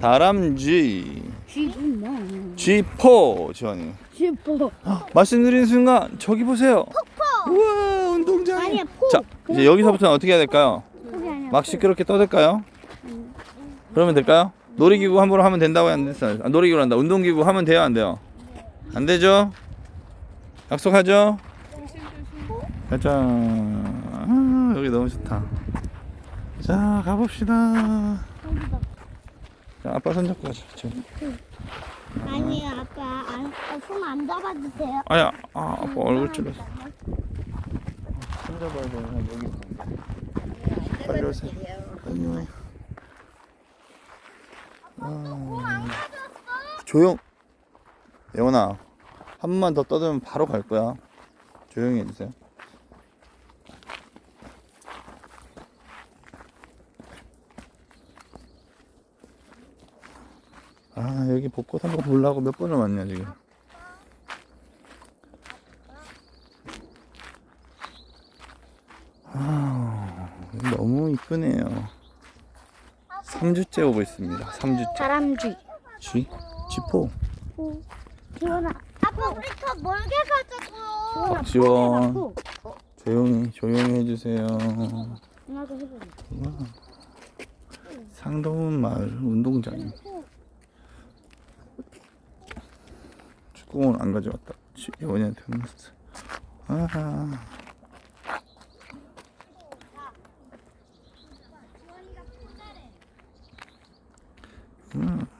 다람쥐 쥐구나. 쥐포 지원이 쥐포. 말씀드리는 순간 저기 보세요 우와 운동장 아니야, 포. 자 이제 여기서부터는 어떻게 해야 될까요? 막 시끄럽게 떠들까요? 그러면 될까요? 놀이기구 함부로 하면 된다고 안 됐어요 아, 놀이기구 한다 운동기구 하면 돼요 안 돼요? 안 되죠? 약속하죠? 가자 아, 여기 너무 좋다 자 가봅시다 자 아빠 손잡고 가자. 저기. 아니 아빠. 안, 손안 잡아도 돼요? 아야 아 아빠 얼굴 찔렀어. 손잡아야 돼. 여기 빨리 오세요 빨리 와요. 아, 조용. 예원아 한 번만 더 떠들면 바로 갈 거야. 조용히 해주세요 아 여기 벚꽃 한번 보려고 몇 번을 왔냐 지금 아 너무 이쁘네요 3주째 오고 있습니다 3주째 다람쥐. 쥐? 쥐포 지원아. 아빠 우리 더 멀게 가자고요. 박지원. 조용히 조용히 해주세요 나도 해보자. 와, 상동은 마을 운동장 뚜껑을 안 가져왔다. 예원이한테 혼났어. 아. 음.